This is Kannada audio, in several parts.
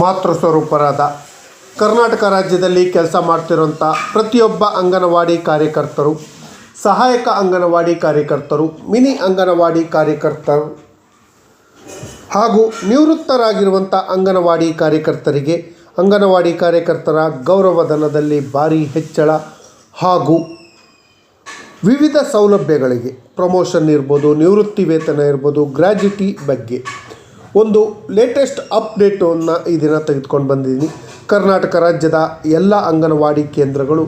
ಮಾತೃ ಸ್ವರೂಪರಾದ ಕರ್ನಾಟಕ ರಾಜ್ಯದಲ್ಲಿ ಕೆಲಸ ಮಾಡ್ತಿರುವಂಥ ಪ್ರತಿಯೊಬ್ಬ ಅಂಗನವಾಡಿ ಕಾರ್ಯಕರ್ತರು, ಸಹಾಯಕ ಅಂಗನವಾಡಿ ಕಾರ್ಯಕರ್ತರು, ಮಿನಿ ಅಂಗನವಾಡಿ ಕಾರ್ಯಕರ್ತರು ಹಾಗೂ ನಿವೃತ್ತರಾಗಿರುವಂಥ ಅಂಗನವಾಡಿ ಕಾರ್ಯಕರ್ತರಿಗೆ ಅಂಗನವಾಡಿ ಕಾರ್ಯಕರ್ತರ ಗೌರವಧನದಲ್ಲಿ ಭಾರಿ ಹೆಚ್ಚಳ ಹಾಗೂ ವಿವಿಧ ಸೌಲಭ್ಯಗಳಿಗೆ ಪ್ರಮೋಷನ್ ಇರ್ಬೋದು, ನಿವೃತ್ತಿ ವೇತನ ಇರ್ಬೋದು ಗ್ರ್ಯಾಜುಟಿ ಬಗ್ಗೆ. ಒಂದು ಲೇಟೆಸ್ಟ್ ಅಪ್ಡೇಟನ್ನು ಈ ದಿನ ತೆಗೆದುಕೊಂಡು ಬಂದಿದ್ದೀನಿ. ಕರ್ನಾಟಕ ರಾಜ್ಯದ ಎಲ್ಲ ಅಂಗನವಾಡಿ ಕೇಂದ್ರಗಳು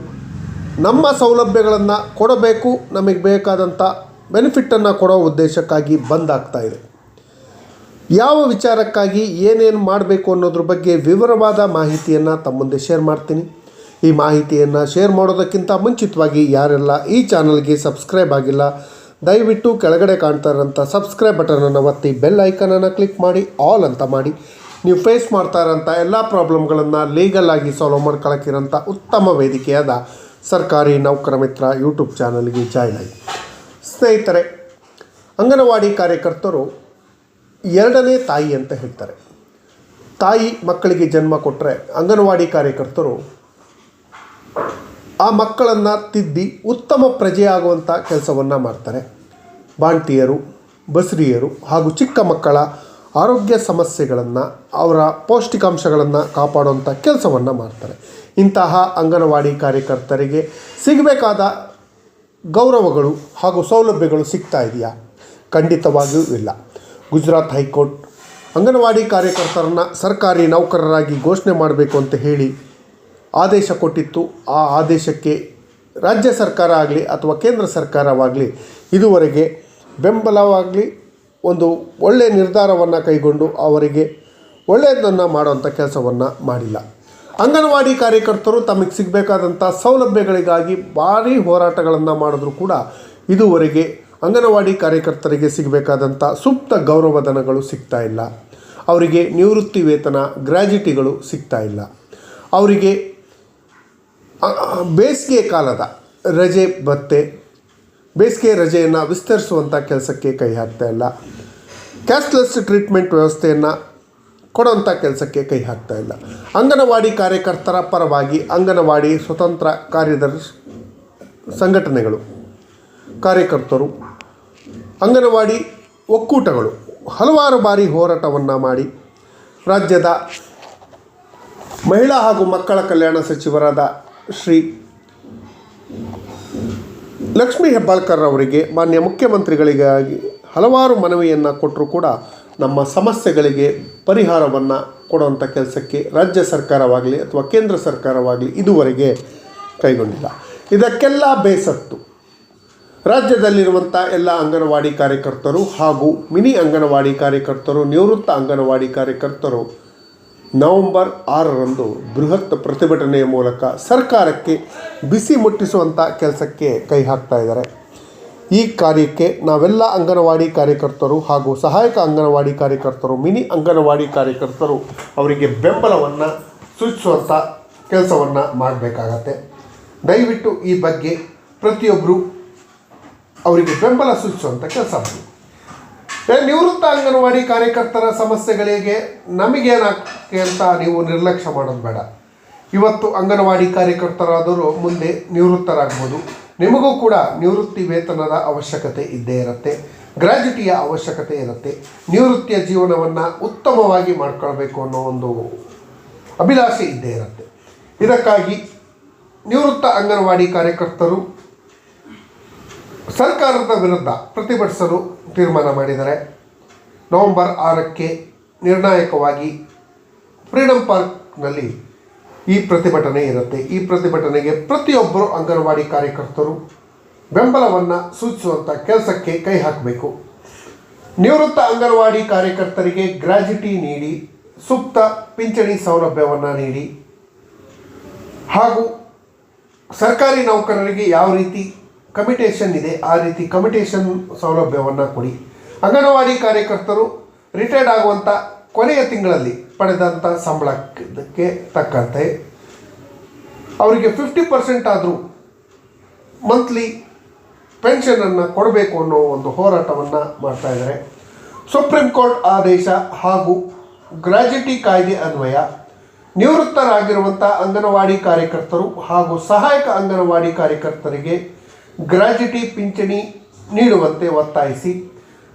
ನಮ್ಮ ಸೌಲಭ್ಯಗಳನ್ನು ಕೊಡಬೇಕು, ನಮಗೆ ಬೇಕಾದಂಥ ಬೆನಿಫಿಟ್ಟನ್ನು ಕೊಡೋ ಉದ್ದೇಶಕ್ಕಾಗಿ ಬಂದ್ ಇದೆ. ಯಾವ ವಿಚಾರಕ್ಕಾಗಿ ಏನೇನು ಮಾಡಬೇಕು ಅನ್ನೋದ್ರ ಬಗ್ಗೆ ವಿವರವಾದ ಮಾಹಿತಿಯನ್ನು ತಮ್ಮ ಮುಂದೆ ಶೇರ್ ಮಾಡ್ತೀನಿ. ಈ ಮಾಹಿತಿಯನ್ನು ಶೇರ್ ಮಾಡೋದಕ್ಕಿಂತ ಮುಂಚಿತವಾಗಿ ಯಾರೆಲ್ಲ ಈ ಚಾನಲ್ಗೆ ಸಬ್ಸ್ಕ್ರೈಬ್ ಆಗಿಲ್ಲ ದಯವಿಟ್ಟು ಕೆಳಗಡೆ ಕಾಣ್ತಾ ಇರೋಂಥ ಸಬ್ಸ್ಕ್ರೈಬ್ ಬಟನನ್ನು ಒತ್ತಿ ಬೆಲ್ ಐಕನನ್ನು ಕ್ಲಿಕ್ ಮಾಡಿ, ಆಲ್ ಅಂತ ಮಾಡಿ. ನೀವು ಫೇಸ್ ಮಾಡ್ತಾ ಇರೋಂಥ ಎಲ್ಲ ಪ್ರಾಬ್ಲಮ್ಗಳನ್ನು ಆಗಿ ಸಾಲ್ವ್ ಮಾಡ್ಕೊಳಕ್ಕಿರೋಂಥ ಉತ್ತಮ ವೇದಿಕೆಯಾದ ಸರ್ಕಾರಿ ನೌಕರ ಮಿತ್ರ ಯೂಟ್ಯೂಬ್ ಚಾನಲ್ಗೆ ಜಾಯ್ನ್ ಆಗಿ ಸ್ನೇಹಿತರೆ, ಅಂಗನವಾಡಿ ಕಾರ್ಯಕರ್ತರು ಎರಡನೇ ತಾಯಿ ಅಂತ ಹೇಳ್ತಾರೆ. ತಾಯಿ ಮಕ್ಕಳಿಗೆ ಜನ್ಮ ಕೊಟ್ಟರೆ ಅಂಗನವಾಡಿ ಕಾರ್ಯಕರ್ತರು ಆ ಮಕ್ಕಳನ್ನು ತಿದ್ದಿ ಉತ್ತಮ ಪ್ರಜೆಯಾಗುವಂಥ ಕೆಲಸವನ್ನು ಮಾಡ್ತಾರೆ. ಬಾಣ್ತಿಯರು, ಬಸರಿಯರು ಹಾಗೂ ಚಿಕ್ಕ ಮಕ್ಕಳ ಆರೋಗ್ಯ ಸಮಸ್ಯೆಗಳನ್ನು, ಅವರ ಪೌಷ್ಟಿಕಾಂಶಗಳನ್ನು ಕಾಪಾಡುವಂಥ ಕೆಲಸವನ್ನು ಮಾಡ್ತಾರೆ. ಇಂತಹ ಅಂಗನವಾಡಿ ಕಾರ್ಯಕರ್ತರಿಗೆ ಸಿಗಬೇಕಾದ ಗೌರವಗಳು ಹಾಗೂ ಸೌಲಭ್ಯಗಳು ಸಿಗ್ತಾ ಇದೆಯಾ? ಖಂಡಿತವಾಗಿಯೂ ಇಲ್ಲ. ಗುಜರಾತ್ ಹೈಕೋರ್ಟ್ ಅಂಗನವಾಡಿ ಕಾರ್ಯಕರ್ತರನ್ನ ಸರ್ಕಾರಿ ನೌಕರರಾಗಿ ಘೋಷಣೆ ಮಾಡಬೇಕು ಅಂತ ಹೇಳಿ ಆದೇಶ ಕೊಟ್ಟಿತ್ತು. ಆ ಆದೇಶಕ್ಕೆ ರಾಜ್ಯ ಸರ್ಕಾರ ಆಗಲಿ ಅಥವಾ ಕೇಂದ್ರ ಸರ್ಕಾರವಾಗಲಿ ಇದುವರೆಗೆ ಬೆಂಬಲವಾಗಲಿ ಒಂದು ಒಳ್ಳೆಯ ನಿರ್ಧಾರವನ್ನು ಕೈಗೊಂಡು ಅವರಿಗೆ ಒಳ್ಳೆಯದನ್ನು ಮಾಡುವಂಥ ಕೆಲಸವನ್ನು ಮಾಡಿಲ್ಲ. ಅಂಗನವಾಡಿ ಕಾರ್ಯಕರ್ತರು ತಮಗೆ ಸಿಗಬೇಕಾದಂಥ ಸೌಲಭ್ಯಗಳಿಗಾಗಿ ಭಾರೀ ಹೋರಾಟಗಳನ್ನು ಮಾಡಿದ್ರು ಕೂಡ ಇದುವರೆಗೆ ಅಂಗನವಾಡಿ ಕಾರ್ಯಕರ್ತರಿಗೆ ಸಿಗಬೇಕಾದಂಥ ಸೂಕ್ತ ಗೌರವಧನಗಳು ಸಿಗ್ತಾ ಇಲ್ಲ. ಅವರಿಗೆ ನಿವೃತ್ತಿ ವೇತನ ಗ್ರ್ಯಾಜುಟಿಗಳು ಸಿಗ್ತಾ ಇಲ್ಲ. ಅವರಿಗೆ ಬೇಸಿಗೆ ಕಾಲದ ರಜೆ, ಭತ್ತೆ ಬೇಸಿಗೆ ರಜೆಯನ್ನು ವಿಸ್ತರಿಸುವಂಥ ಕೆಲಸಕ್ಕೆ ಕೈ ಹಾಕ್ತಾ ಇಲ್ಲ. ಕ್ಯಾಶ್ಲೆಸ್ ಟ್ರೀಟ್ಮೆಂಟ್ ವ್ಯವಸ್ಥೆಯನ್ನು ಕೊಡುವಂಥ ಕೆಲಸಕ್ಕೆ ಕೈ ಹಾಕ್ತಾ ಇಲ್ಲ. ಅಂಗನವಾಡಿ ಕಾರ್ಯಕರ್ತರ ಪರವಾಗಿ ಅಂಗನವಾಡಿ ಸ್ವತಂತ್ರ ಕಾರ್ಯದರ್ಶಿ ಸಂಘಟನೆಗಳು, ಕಾರ್ಯಕರ್ತರು, ಅಂಗನವಾಡಿ ಒಕ್ಕೂಟಗಳು ಹಲವಾರು ಬಾರಿ ಹೋರಾಟವನ್ನು ಮಾಡಿ ರಾಜ್ಯದ ಮಹಿಳಾ ಹಾಗೂ ಮಕ್ಕಳ ಕಲ್ಯಾಣ ಸಚಿವರಾದ ಶ್ರೀ ಲಕ್ಷ್ಮೀ ಹೆಬ್ಬಾಳ್ಕರ್ ಅವರಿಗೆ ಮಾನ್ಯ ಮುಖ್ಯಮಂತ್ರಿಗಳಿಗಾಗಿ ಹಲವಾರು ಮನವಿಯನ್ನು ಕೊಟ್ಟರೂ ಕೂಡ ನಮ್ಮ ಸಮಸ್ಯೆಗಳಿಗೆ ಪರಿಹಾರವನ್ನು ಕೊಡುವಂಥ ಕೆಲಸಕ್ಕೆ ರಾಜ್ಯ ಸರ್ಕಾರವಾಗಲಿ ಅಥವಾ ಕೇಂದ್ರ ಸರ್ಕಾರವಾಗಲಿ ಇದುವರೆಗೆ ಕೈಗೊಂಡಿಲ್ಲ. ಇದಕ್ಕೆಲ್ಲ ಬೇಸತ್ತು. ರಾಜ್ಯದಲ್ಲಿರುವಂಥ ಎಲ್ಲ ಅಂಗನವಾಡಿ ಕಾರ್ಯಕರ್ತರು ಹಾಗೂ ಮಿನಿ ಅಂಗನವಾಡಿ ಕಾರ್ಯಕರ್ತರು, ನಿವೃತ್ತ ಅಂಗನವಾಡಿ ಕಾರ್ಯಕರ್ತರು ನವೆಂಬರ್ ಆರರಂದು ಬೃಹತ್ ಪ್ರತಿಭಟನೆಯ ಮೂಲಕ ಸರ್ಕಾರಕ್ಕೆ ಬಿಸಿ ಮುಟ್ಟಿಸುವಂಥ ಕೆಲಸಕ್ಕೆ ಕೈ ಹಾಕ್ತಾ ಇದ್ದಾರೆ. ಈ ಕಾರ್ಯಕ್ಕೆ ನಾವೆಲ್ಲ ಅಂಗನವಾಡಿ ಕಾರ್ಯಕರ್ತರು ಹಾಗೂ ಸಹಾಯಕ ಅಂಗನವಾಡಿ ಕಾರ್ಯಕರ್ತರು, ಮಿನಿ ಅಂಗನವಾಡಿ ಕಾರ್ಯಕರ್ತರು ಅವರಿಗೆ ಬೆಂಬಲವನ್ನು ಸೂಚಿಸುವಂಥ ಕೆಲಸವನ್ನು ಮಾಡಬೇಕಾಗತ್ತೆ. ದಯವಿಟ್ಟು ಈ ಬಗ್ಗೆ ಪ್ರತಿಯೊಬ್ಬರು ಅವರಿಗೆ ಬೆಂಬಲ ಸೂಚಿಸುವಂಥ ಕೆಲಸ ಮಾಡಿ. ನಿವೃತ್ತ ಅಂಗನವಾಡಿ ಕಾರ್ಯಕರ್ತರ ಸಮಸ್ಯೆಗಳಿಗೆ ನಮಗೇನಾಗ್ತದೆ ಅಂತ ನೀವು ನಿರ್ಲಕ್ಷ್ಯ ಮಾಡೋದು ಬೇಡ. ಇವತ್ತು ಅಂಗನವಾಡಿ ಕಾರ್ಯಕರ್ತರಾದರೂ ಮುಂದೆ ನಿವೃತ್ತರಾಗ್ಬೋದು. ನಿಮಗೂ ಕೂಡ ನಿವೃತ್ತಿ ವೇತನದ ಅವಶ್ಯಕತೆ ಇದ್ದೇ ಇರುತ್ತೆ. ಗ್ರ್ಯಾಜುಟಿಯ ಅವಶ್ಯಕತೆ ಇರುತ್ತೆ. ನಿವೃತ್ತಿಯ ಜೀವನವನ್ನು ಉತ್ತಮವಾಗಿ ಮಾಡ್ಕೊಳ್ಬೇಕು ಅನ್ನೋ ಒಂದು ಅಭಿಲಾಷೆ ಇದ್ದೇ ಇರುತ್ತೆ. ಇದಕ್ಕಾಗಿ ನಿವೃತ್ತ ಅಂಗನವಾಡಿ ಕಾರ್ಯಕರ್ತರು ಸರ್ಕಾರದ ವಿರುದ್ಧ ಪ್ರತಿಭಟಿಸಲು ತೀರ್ಮಾನ ಮಾಡಿದರೆ ನವೆಂಬರ್ ಆರಕ್ಕೆ ನಿರ್ಣಾಯಕವಾಗಿ ಫ್ರೀಡಂ ಪಾರ್ಕ್ನಲ್ಲಿ ಈ ಪ್ರತಿಭಟನೆ ಇರುತ್ತೆ. ಈ ಪ್ರತಿಭಟನೆಗೆ ಪ್ರತಿಯೊಬ್ಬರು ಅಂಗನವಾಡಿ ಕಾರ್ಯಕರ್ತರು ಬೆಂಬಲವನ್ನು ಸೂಚಿಸುವಂಥ ಕೆಲಸಕ್ಕೆ ಕೈ ಹಾಕಬೇಕು. ನಿವೃತ್ತ ಅಂಗನವಾಡಿ ಕಾರ್ಯಕರ್ತರಿಗೆ ಗ್ರಾಜ್ಯುಟಿ ನೀಡಿ, ಸೂಕ್ತ ಪಿಂಚಣಿ ಸೌಲಭ್ಯವನ್ನು ನೀಡಿ ಹಾಗೂ ಸರ್ಕಾರಿ ನೌಕರರಿಗೆ ಯಾವ ರೀತಿ ಕಮಿಟೇಷನ್ ಇದೆ, ಆ ರೀತಿ ಕಮಿಟೇಷನ್ ಸೌಲಭ್ಯವನ್ನು ಕೊಡಿ. ಅಂಗನವಾಡಿ ಕಾರ್ಯಕರ್ತರು ರಿಟೈರ್ಡ್ ಆಗುವಂಥ ಕೊನೆಯ ತಿಂಗಳಲ್ಲಿ ಪಡೆದಂಥ ಸಂಬಳಕ್ಕೆ ತಕ್ಕಂತೆ ಅವರಿಗೆ ಫಿಫ್ಟಿ ಪರ್ಸೆಂಟ್ ಆದರೂ ಮಂತ್ಲಿ ಪೆನ್ಷನನ್ನು ಕೊಡಬೇಕು ಅನ್ನೋ ಒಂದು ಹೋರಾಟವನ್ನು ಮಾಡ್ತಾಯಿದ್ದಾರೆ ಸುಪ್ರೀಂ ಕೋರ್ಟ್ ಆದೇಶ ಹಾಗೂ ಗ್ರಾಜ್ಯುಟಿ ಕಾಯ್ದೆ ಅನ್ವಯ ನಿವೃತ್ತರಾಗಿರುವಂಥ ಅಂಗನವಾಡಿ ಕಾರ್ಯಕರ್ತರು ಹಾಗೂ ಸಹಾಯಕ ಅಂಗನವಾಡಿ ಕಾರ್ಯಕರ್ತರಿಗೆ ಗ್ರಾಜ್ಯುಟಿ ಪಿಂಚಣಿ ನೀಡುವಂತೆ ಒತ್ತಾಯಿಸಿ,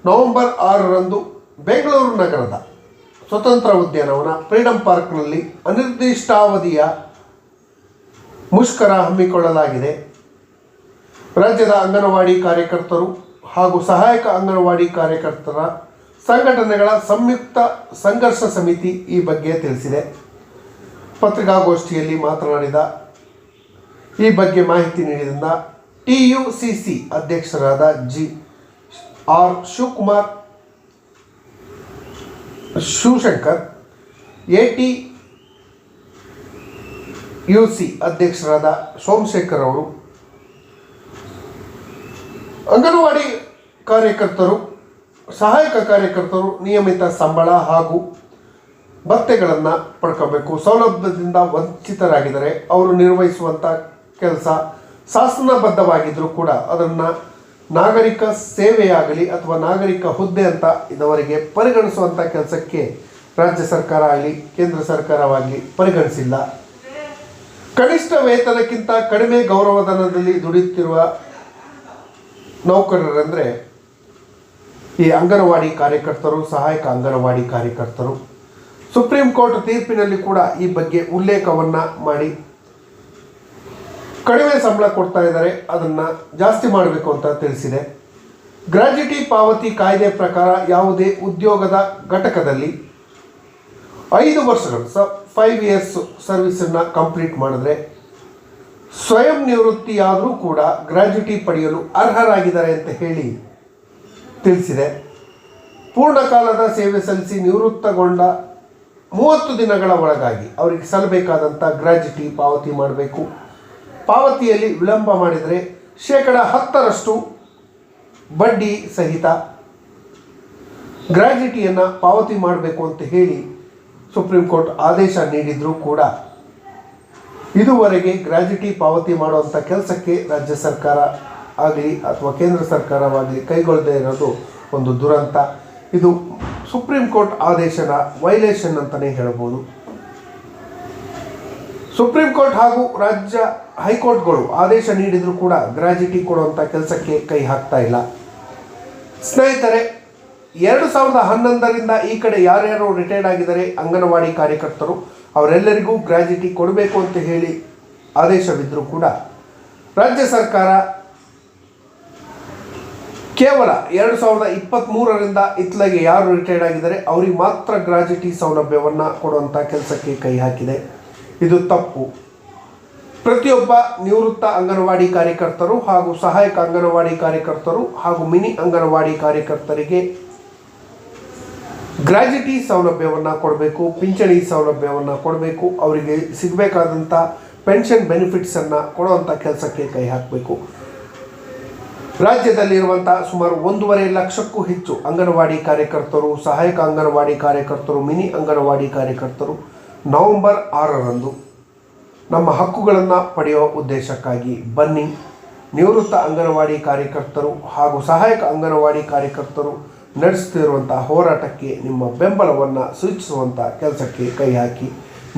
ನವೆಂಬರ್ ಆರರಂದು ಬೆಂಗಳೂರು ನಗರದ ಸ್ವತಂತ್ರ ಉದ್ಯಾನವನ, ಫ್ರೀಡಂ ಪಾರ್ಕ್ನಲ್ಲಿ ಅನಿರ್ದಿಷ್ಟಾವಧಿಯ ಮುಷ್ಕರ ಹಮ್ಮಿಕೊಳ್ಳಲಾಗಿದೆ. ರಾಜ್ಯದ ಅಂಗನವಾಡಿ ಕಾರ್ಯಕರ್ತರು ಹಾಗೂ ಸಹಾಯಕ ಅಂಗನವಾಡಿ ಕಾರ್ಯಕರ್ತರ ಸಂಘಟನೆಗಳ ಸಂಯುಕ್ತ ಸಂಘರ್ಷ ಸಮಿತಿ ಈ ಬಗ್ಗೆ ತಿಳಿಸಿದೆ. ಪತ್ರಿಕಾಗೋಷ್ಠಿಯಲ್ಲಿ ಮಾತನಾಡಿದ ಈ ಬಗ್ಗೆ ಮಾಹಿತಿ ನೀಡಿದ ಟಿ ಯು ಸಿ ಸಿ ಅಧ್ಯಕ್ಷರಾದ G R Shivakumar Shivashankar, A T U C ಅಧ್ಯಕ್ಷರಾದ ಸೋಮಶೇಖರ್ ಅವರು, ಅಂಗನವಾಡಿ ಕಾರ್ಯಕರ್ತರು, ಸಹಾಯಕ ಕಾರ್ಯಕರ್ತರು ನಿಯಮಿತ ಸಂಬಳ ಹಾಗೂ ಭತ್ಯೆಗಳನ್ನು ಪಡ್ಕೋಬೇಕು. ಸೌಲಭ್ಯದಿಂದ ವಂಚಿತರಾಗಿದ್ದಾರೆ. ಅವರು ನಿರ್ವಹಿಸುವಂಥ ಕೆಲಸ ಶಾಸನಬದ್ಧವಾಗಿದ್ದರೂ ಕೂಡ ಅದನ್ನು ನಾಗರಿಕ ಸೇವೆಯಾಗಲಿ ಅಥವಾ ನಾಗರಿಕ ಹುದ್ದೆ ಅಂತ ಇದವರಿಗೆ ಪರಿಗಣಿಸುವಂಥ ಕೆಲಸಕ್ಕೆ ರಾಜ್ಯ ಸರ್ಕಾರ ಆಗಲಿ, ಕೇಂದ್ರ ಸರ್ಕಾರವಾಗಲಿ ಪರಿಗಣಿಸಿಲ್ಲ. ಕನಿಷ್ಠ ವೇತನಕ್ಕಿಂತ ಕಡಿಮೆ ಗೌರವಧನದಲ್ಲಿ ದುಡಿಯುತ್ತಿರುವ ನೌಕರರೆಂದರೆ ಈ ಅಂಗನವಾಡಿ ಕಾರ್ಯಕರ್ತರು, ಸಹಾಯಕ ಅಂಗನವಾಡಿ ಕಾರ್ಯಕರ್ತರು. ಸುಪ್ರೀಂ ಕೋರ್ಟ್ ತೀರ್ಪಿನಲ್ಲಿ ಕೂಡ ಈ ಬಗ್ಗೆ ಉಲ್ಲೇಖವನ್ನು ಮಾಡಿ ಕಡಿಮೆ ಸಂಬಳ ಕೊಡ್ತಾ ಇದ್ದಾರೆ, ಅದನ್ನು ಜಾಸ್ತಿ ಮಾಡಬೇಕು ಅಂತ ತಿಳಿಸಿದೆ. ಗ್ರಾಜ್ಯುಟಿ ಪಾವತಿ ಕಾಯ್ದೆ ಪ್ರಕಾರ ಯಾವುದೇ ಉದ್ಯೋಗದ ಘಟಕದಲ್ಲಿ ಐದು ವರ್ಷಗಳು, ಸ ಫೈವ್ ಇಯರ್ಸ್ ಸರ್ವಿಸನ್ನು ಕಂಪ್ಲೀಟ್ ಮಾಡಿದ್ರೆ ಸ್ವಯಂ ನಿವೃತ್ತಿಯಾದರೂ ಕೂಡ ಗ್ರಾಜ್ಯುಟಿ ಪಡೆಯಲು ಅರ್ಹರಾಗಿದ್ದಾರೆ ಅಂತ ಹೇಳಿ ತಿಳಿಸಿದೆ. ಪೂರ್ಣಕಾಲದ ಸೇವೆ ಸಲ್ಲಿಸಿ ನಿವೃತ್ತಗೊಂಡ ಮೂವತ್ತು ದಿನಗಳ ಒಳಗಾಗಿ ಅವರಿಗೆ ಸಲ್ಲಬೇಕಾದಂಥ ಗ್ರಾಜ್ಯುಟಿ ಪಾವತಿ ಮಾಡಬೇಕು. ಪಾವತಿಯಲ್ಲಿ ವಿಳಂಬ ಮಾಡಿದರೆ ಶೇಕಡ ಹತ್ತರಷ್ಟು ಬಡ್ಡಿ ಸಹಿತ ಗ್ರ್ಯಾಜ್ಯುಟಿಯನ್ನು ಪಾವತಿ ಮಾಡಬೇಕು ಅಂತ ಹೇಳಿ ಸುಪ್ರೀಂ ಕೋರ್ಟ್ ಆದೇಶ ನೀಡಿದರೂ ಕೂಡ ಇದುವರೆಗೆ ಗ್ರ್ಯಾಜ್ಯುಟಿ ಪಾವತಿ ಮಾಡುವಂಥ ಕೆಲಸಕ್ಕೆ ರಾಜ್ಯ ಸರ್ಕಾರ ಆಗಲಿ ಅಥವಾ ಕೇಂದ್ರ ಸರ್ಕಾರವಾಗಲಿ ಕೈಗೊಳ್ಳದೇ ಇರೋದು ಒಂದು ದುರಂತ. ಇದು ಸುಪ್ರೀಂ ಕೋರ್ಟ್ ಆದೇಶದ ವೈಲೇಷನ್ ಅಂತಲೇ ಹೇಳ್ಬೋದು. ಸುಪ್ರೀಂ ಕೋರ್ಟ್ ಹಾಗೂ ರಾಜ್ಯ ಹೈಕೋರ್ಟ್ಗಳು ಆದೇಶ ನೀಡಿದರೂ ಕೂಡ ಗ್ರಾಜ್ಯುಟಿ ಕೊಡುವಂಥ ಕೆಲಸಕ್ಕೆ ಕೈ ಹಾಕ್ತಾ ಇಲ್ಲ. ಸ್ನೇಹಿತರೆ, ಎರಡು ಸಾವಿರದ ಹನ್ನೊಂದರಿಂದ ಈ ಕಡೆ ಯಾರ್ಯಾರು ರಿಟೈರ್ಡ್ ಆಗಿದ್ದಾರೆ ಅಂಗನವಾಡಿ ಕಾರ್ಯಕರ್ತರು, ಅವರೆಲ್ಲರಿಗೂ ಗ್ರಾಜ್ಯುಟಿ ಕೊಡಬೇಕು ಅಂತ ಹೇಳಿ ಆದೇಶವಿದ್ದರೂ ಕೂಡ ರಾಜ್ಯ ಸರ್ಕಾರ ಕೇವಲ ಎರಡು ಸಾವಿರದ ಇಪ್ಪತ್ತ್ಮೂರರಿಂದ ಇತ್ಲಾಗೆ ಯಾರು ರಿಟೈರ್ಡ್ ಆಗಿದ್ದಾರೆ, ಅವರಿಗೆ ಮಾತ್ರ ಗ್ರಾಜ್ಯುಟಿ ಸೌಲಭ್ಯವನ್ನು ಕೊಡುವಂಥ ಕೆಲಸಕ್ಕೆ ಕೈ ಹಾಕಿದೆ. ಇದು ತಪ್ಪು. ಪ್ರತಿಯೊಬ್ಬ ನಿವೃತ್ತ ಅಂಗನವಾಡಿ ಕಾರ್ಯಕರ್ತರು ಹಾಗೂ ಸಹಾಯಕ ಅಂಗನವಾಡಿ ಕಾರ್ಯಕರ್ತರು ಹಾಗೂ ಮಿನಿ ಅಂಗನವಾಡಿ ಕಾರ್ಯಕರ್ತರಿಗೆ ಗ್ರಾಜ್ಯುಟಿ ಸೌಲಭ್ಯವನ್ನು ಕೊಡಬೇಕು, ಪಿಂಚಣಿ ಸೌಲಭ್ಯವನ್ನು ಕೊಡಬೇಕು, ಅವರಿಗೆ ಸಿಗಬೇಕಾದಂಥ ಪೆನ್ಷನ್ ಬೆನಿಫಿಟ್ಸನ್ನು ಕೊಡುವಂಥ ಕೆಲಸಕ್ಕೆ ಕೈ ಹಾಕಬೇಕು. ರಾಜ್ಯದಲ್ಲಿರುವಂಥ ಸುಮಾರು ಒಂದೂವರೆ ಲಕ್ಷಕ್ಕೂ ಹೆಚ್ಚು ಅಂಗನವಾಡಿ ಕಾರ್ಯಕರ್ತರು, ಸಹಾಯಕ ಅಂಗನವಾಡಿ ಕಾರ್ಯಕರ್ತರು, ಮಿನಿ ಅಂಗನವಾಡಿ ಕಾರ್ಯಕರ್ತರು ನವೆಂಬರ್ ಆರರಂದು ನಮ್ಮ ಹಕ್ಕುಗಳನ್ನು ಪಡೆಯುವ ಉದ್ದೇಶಕ್ಕಾಗಿ ಬನ್ನಿ. ನಿವೃತ್ತ ಅಂಗನವಾಡಿ ಕಾರ್ಯಕರ್ತರು ಹಾಗೂ ಸಹಾಯಕ ಅಂಗನವಾಡಿ ಕಾರ್ಯಕರ್ತರು ನಡೆಸ್ತಿರುವಂಥ ಹೋರಾಟಕ್ಕೆ ನಿಮ್ಮ ಬೆಂಬಲವನ್ನು ಸೂಚಿಸುವಂಥ ಕೆಲಸಕ್ಕೆ ಕೈ ಹಾಕಿ.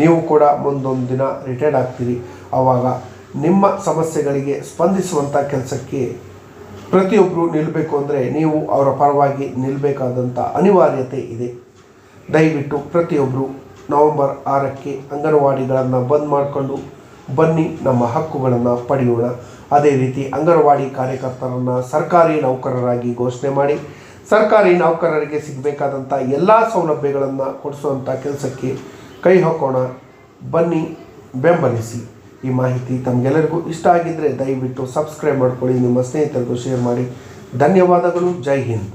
ನೀವು ಕೂಡ ಮುಂದೊಂದು ದಿನ ರಿಟೈರ್ಡ್ ಆಗ್ತೀರಿ. ಆವಾಗ ನಿಮ್ಮ ಸಮಸ್ಯೆಗಳಿಗೆ ಸ್ಪಂದಿಸುವಂಥ ಕೆಲಸಕ್ಕೆ ಪ್ರತಿಯೊಬ್ಬರು ನಿಲ್ಲಬೇಕು ಅಂದರೆ ನೀವು ಅವರ ಪರವಾಗಿ ನಿಲ್ಲಬೇಕಾದಂಥ ಅನಿವಾರ್ಯತೆ ಇದೆ. ದಯವಿಟ್ಟು ಪ್ರತಿಯೊಬ್ಬರು ನವೆಂಬರ್ ಆರಕ್ಕೆ ಅಂಗನವಾಡಿಗಳನ್ನು ಬಂದ್ ಮಾಡಿಕೊಂಡು ಬನ್ನಿ, ನಮ್ಮ ಹಕ್ಕುಗಳನ್ನು ಪಡೆಯೋಣ. ಅದೇ ರೀತಿ ಅಂಗನವಾಡಿ ಕಾರ್ಯಕರ್ತರನ್ನು ಸರ್ಕಾರಿ ನೌಕರರಾಗಿ ಘೋಷಣೆ ಮಾಡಿ, ಸರ್ಕಾರಿ ನೌಕರರಿಗೆ ಸಿಗಬೇಕಾದಂಥ ಎಲ್ಲ ಸೌಲಭ್ಯಗಳನ್ನು ಕೊಡಿಸುವಂಥ ಕೆಲಸಕ್ಕೆ ಕೈ ಹಾಕೋಣ. ಬನ್ನಿ, ಬೆಂಬಲಿಸಿ. ಈ ಮಾಹಿತಿ ತಮಗೆಲ್ಲರಿಗೂ ಇಷ್ಟ ಆಗಿದ್ದರೆ ದಯವಿಟ್ಟು ಸಬ್ಸ್ಕ್ರೈಬ್ ಮಾಡ್ಕೊಳ್ಳಿ, ನಿಮ್ಮ ಸ್ನೇಹಿತರಿಗೂ ಶೇರ್ ಮಾಡಿ. ಧನ್ಯವಾದಗಳು, ಜೈ ಹಿಂದ್.